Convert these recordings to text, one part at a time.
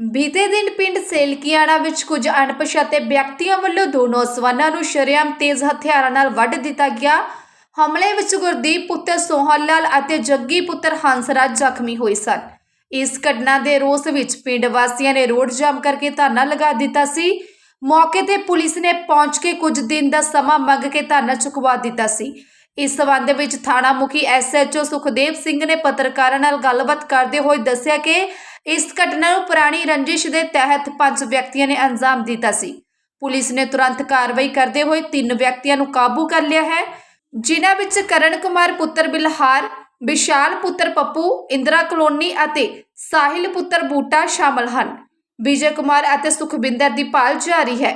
ਬੀਤੇ ਦਿਨ ਪਿੰਡ ਸੇਲਕੀਆਣਾ ਵਿੱਚ ਕੁਝ ਅਣਪਛਾਤੇ ਵਿਅਕਤੀਆਂ ਵੱਲੋਂ ਦੋ ਨੌਜਵਾਨਾਂ ਨੂੰ ਸ਼ਰੇਆਮ ਤੇਜ਼ ਹਥਿਆਰਾਂ ਨਾਲ ਵੱਢ ਦਿੱਤਾ ਗਿਆ। ਹਮਲੇ ਵਿੱਚ ਗੁਰਦੀਪ ਪੁੱਤਰ ਸੋਹਨ ਲਾਲ ਅਤੇ ਜੱਗੀ ਪੁੱਤਰ ਹੰਸਰਾਜ ਜ਼ਖਮੀ ਹੋਏ ਸਨ। ਇਸ ਘਟਨਾ ਦੇ ਰੋਸ ਵਿੱਚ ਪਿੰਡ ਵਾਸੀਆਂ ਨੇ ਰੋਡ ਜਾਮ ਕਰਕੇ ਧਰਨਾ ਲਗਾ ਦਿੱਤਾ ਸੀ। ਮੌਕੇ ਤੇ ਪੁਲਿਸ ਨੇ ਪਹੁੰਚ ਕੇ ਕੁਝ ਦਿਨ ਦਾ ਸਮਾਂ ਮੰਗ ਕੇ ਧਰਨਾ ਚੁਕਵਾ ਦਿੱਤਾ ਸੀ। ਇਸ ਸਬੰਧ ਵਿੱਚ ਥਾਣਾ ਮੁਖੀ ਐਸਐਚਓ ਸੁਖਦੇਵ ਸਿੰਘ ਨੇ ਪੱਤਰਕਾਰਾਂ ਨਾਲ ਗੱਲਬਾਤ ਕਰਦੇ ਹੋਏ ਦੱਸਿਆ ਕਿ ਇਸ ਘਟਨਾ ਨੂੰ ਪੁਰਾਣੀ ਰੰਜਿਸ਼ ਦੇ ਤਹਿਤ ਪੰਜ ਵਿਅਕਤੀਆਂ ਨੇ ਅੰਜਾਮ ਦਿੱਤਾ ਸੀ। ਪੁਲਿਸ ਨੇ ਤੁਰੰਤ ਕਾਰਵਾਈ ਕਰਦੇ ਹੋਏ ਤਿੰਨ ਵਿਅਕਤੀਆਂ ਨੂੰ ਕਾਬੂ ਕਰ ਲਿਆ ਹੈ ਜਿਨ੍ਹਾਂ ਵਿੱਚ ਕਰਨ ਕੁਮਾਰ ਪੁੱਤਰ ਬਿਲਹਾਰ ਵਿਸ਼ਾਲ ਪੁੱਤਰ ਪੱਪੂ ਇੰਦਰਾ ਕਲੋਨੀ ਅਤੇ ਸਾਹਿਲ ਪੁੱਤਰ ਬੂਟਾ ਸ਼ਾਮਲ ਹਨ। ਵਿਜੇ ਕੁਮਾਰ ਅਤੇ ਸੁਖਬਿੰਦਰ ਦੀ ਭਾਲ ਜਾਰੀ ਹੈ।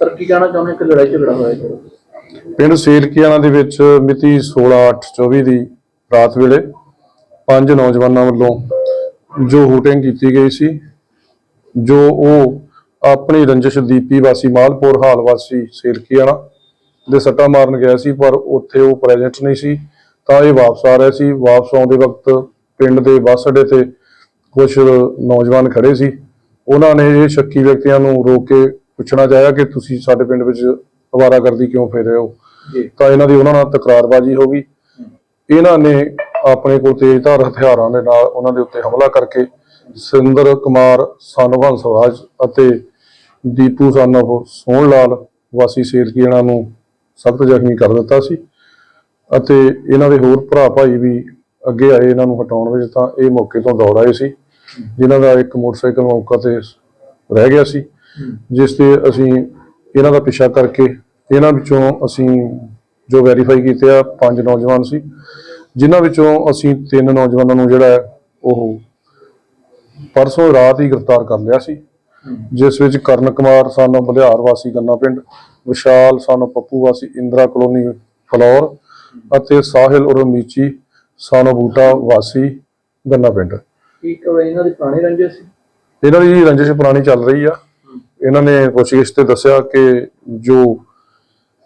ਸਰ ਕੀ ਕਹਿਣਾ ਚਾਹੁੰਦੇ ਕਿ ਲੜਾਈ ਝਗੜਾ ਹੋਇਆ ਸਰ ਪਿੰਡ ਸੇਲਕੀਆਣਾ ਦੇ ਵਿੱਚ ਮਿਤੀ 16/8/24 ਦੀ ਰਾਤ ਵੇਲੇ ਪੰਜ ਨੌਜਵਾਨਾਂ ਵੱਲੋਂ ਜੋ ਹੂਟਿੰਗ ਕੀਤੀ ਗਈ ਸੀ ਜੋ ਉਹ ਆਪਣੀ ਰੰਜਿਸ਼ ਦੀਪੀ ਵਾਸੀ ਮਾਲਪੁਰ ਹਾਲ ਵਾਸੀ ਸੇਲਕੀਆਣਾ ਦੇ ਸੱਟਾ ਮਾਰਨ ਗਿਆ ਸੀ ਪਰ ਉੱਥੇ ਉਹ ਪ੍ਰੈਜ਼ੈਂਟ ਨਹੀਂ ਸੀ ਤਾਂ ਇਹ ਵਾਪਸ ਆ ਰਿਹਾ ਸੀ। ਵਾਪਸ ਆਉਂਦੇ ਵਕਤ ਪਿੰਡ ਦੇ ਬੱਸ ਅੱਡੇ ਤੇ ਕੁਝ ਨੌਜਵਾਨ ਖੜੇ ਸੀ। ਉਹਨਾਂ ਨੇ ਇਹ ਸ਼ੱਕੀ ਵਿਅਕਤੀਆਂ ਨੂੰ ਰੋਕ ਕੇ ਪੁੱਛਣਾ ਚਾਹਿਆ ਕਿ ਤੁਸੀਂ ਸਾਡੇ ਪਿੰਡ ਵਿੱਚ ਅਵਾਰਾਗਰਦੀ ਕਿਉਂ ਫਿਰ ਰਹੇ ਹੋ? ਤਾਂ ਇਹਨਾਂ ਦੀ ਉਹਨਾਂ ਨਾਲ ਤਕਰਾਰਬਾਜ਼ੀ ਹੋ ਗਈ। ਇਹਨਾਂ ਨੇ ਆਪਣੇ ਕੋਲ ਤੇਜ਼ਧਾਰ ਹਥਿਆਰਾਂ ਦੇ ਨਾਲ ਉਹਨਾਂ ਦੇ ਉੱਤੇ ਹਮਲਾ ਕਰਕੇ ਸਿੰਦਰ ਕੁਮਾਰ ਸਨ ਹੰਸਰਾਜ ਅਤੇ ਦੀਪੂ ਸਨ of ਸੋਹਣ ਲਾਲ ਵਾਸੀ ਸੇਰਕੀ ਇਹਨਾਂ ਨੂੰ ਸਖਤ ਜ਼ਖਮੀ ਕਰ ਦਿੱਤਾ ਸੀ ਅਤੇ ਇਹਨਾਂ ਦੇ ਹੋਰ ਭਰਾ ਭਾਈ ਵੀ ਅੱਗੇ ਆਏ ਇਹਨਾਂ ਨੂੰ ਹਟਾਉਣ ਵਿੱਚ ਤਾਂ ਇਹ ਮੌਕੇ ਤੋਂ ਦੌੜ ਆਏ ਸੀ, ਜਿਨ੍ਹਾਂ ਦਾ ਇੱਕ ਮੋਟਰਸਾਈਕਲ ਮੌਕਾ ਤੇ ਰਹਿ ਗਿਆ ਸੀ, ਜਿਸ ਤੇ ਅਸੀਂ ਇਹਨਾਂ ਦਾ ਪਿੱਛਾ ਕਰਕੇ ਇਹਨਾਂ ਵਿੱਚੋਂ ਅਸੀਂ ਜੋ ਵੈਰੀਫਾਈ ਕੀਤੇ ਆ, ਪੰਜ ਨੌਜਵਾਨ ਸੀ। ਜਿਨ੍ਹਾਂ ਵਿੱਚੋਂ ਅਸੀਂ ਤਿੰਨ ਨੌਜਵਾਨਾਂ ਨੂੰ ਜਿਹੜਾ ਹੈ ਉਹ ਪਰਸੋਂ ਰਾਤ ਹੀ ਗ੍ਰਿਫਤਾਰ ਕਰ ਲਿਆ ਸੀ। ਜਿਸ ਵਿੱਚ ਕਰਨ ਕੁਮਾਰ ਸਾਨੂੰ ਬਲਿਹਾਰ ਵਾਸੀ ਗੰਨਾ ਪਿੰਡ ਵਿਸ਼ਾਲ ਸਾਨੂੰ ਪੱਪੂ ਵਾਸੀ ਇੰਦਰਾ ਕਲੋਨੀ ਫਲੌਰ ਅਤੇ ਸਾਹਿਲ ਉਰ ਮੀਚੀ ਸਾਨੂੰ ਬੂਟਾ ਵਾਸੀ ਗੰਨਾ ਪਿੰਡ। ਕੀ ਕਹੇ ਇਹਨਾਂ ਦੀ ਪੁਰਾਣੀ ਰੰਜਿਸ਼ ਸੀ? ਇਹਨਾਂ ਦੀ ਰੰਜਿਸ਼ ਪੁਰਾਣੀ ਚੱਲ ਰਹੀ ਆ। ਇਹਨਾਂ ਨੇ ਪੁੱਛਗਿੱਛ ਤੇ ਦੱਸਿਆ ਕਿ ਜੋ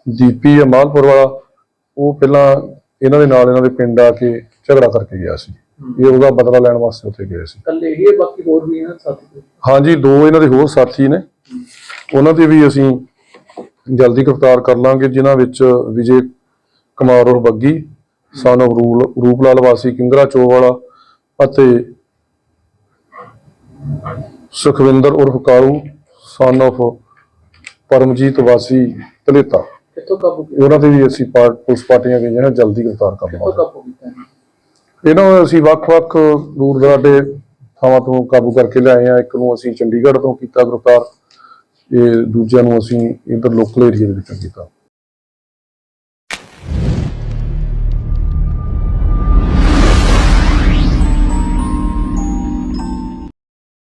ਦੀਪੀ ਹੈ ਮਾਲਪੁਰ ਵਾਲਾ ਉਹ ਪਹਿਲਾਂ ਇਹਨਾਂ ਦੇ ਨਾਲ ਇਹਨਾਂ ਦੇ ਪਿੰਡ ਆ ਕੇ ਝਗੜਾ ਕਰਕੇ ਗਿਆ ਸੀ। ਇਹ ਉਹਦਾ ਬਦਲਾ ਲੈਣ ਵਾਸਤੇ ਉੱਥੇ ਗਏ ਸੀ। ਕੱਲੇ ਹੀ ਬਾਕੀ ਹੋਰ ਵੀ ਇਹਨਾਂ ਸਾਥੀ? ਹਾਂਜੀ ਦੋ ਇਹਨਾਂ ਦੇ ਹੋਰ ਸਾਥੀ ਨੇ। ਉਹਨਾਂ ਦੇ ਵੀ ਅਸੀਂ ਜਲਦੀ ਗ੍ਰਿਫਤਾਰ ਕਰ ਲਾਂਗੇ ਜਿਨ੍ਹਾਂ ਵਿੱਚ ਵਿਜੇ ਕੁਮਾਰ ਔਰ ਬੱਗੀ ਸਨ of ਰੂਲ ਰੂਪਲਾਲ ਵਾਸੀ ਕਿੰਗਰਾ ਚੋ ਵਾਲਾ ਅਤੇ ਸੁਖਵਿੰਦਰ ਉਰਫ ਕਾਲੂ ਸਨ of ਪਰਮਜੀਤ ਵਾਸੀ ਤਲੇਤਾ। ਕਿੱਥੋਂ ਕਾਬੂ ਕੀਤਾ? ਉਹਨਾਂ ਤੇ ਵੀ ਅਸੀਂ ਪਾਰਟ ਪੁਲਿਸ ਪਾਰਟੀਆਂ ਗਈਆਂ ਹਨ ਜਲਦੀ ਗ੍ਰਿਫਤਾਰ ਕਰ ਕਿੱਥੋਂ ਕਾਬੂ ਕੀਤਾ ਇਹਨੂੰ? ਇਹਨਾਂ ਨੂੰ ਅਸੀਂ ਵੱਖ-ਵੱਖ ਦੂਰ ਦਰਾਡੇ ਥਾਵਾਂ ਤੋਂ ਕਾਬੂ ਕਰਕੇ ਲਿਆਏ ਆ। ਇੱਕ ਨੂੰ ਅਸੀਂ ਚੰਡੀਗੜ੍ਹ ਤੋਂ ਕੀਤਾ ਗ੍ਰਿਫਤਾਰ। ਇਹ ਦੂਜਿਆਂ ਨੂੰ ਅਸੀਂ ਇਧਰ ਲੋਕਲ ਏਰੀਆ ਦੇ ਵਿੱਚੋਂ ਕੀਤਾ।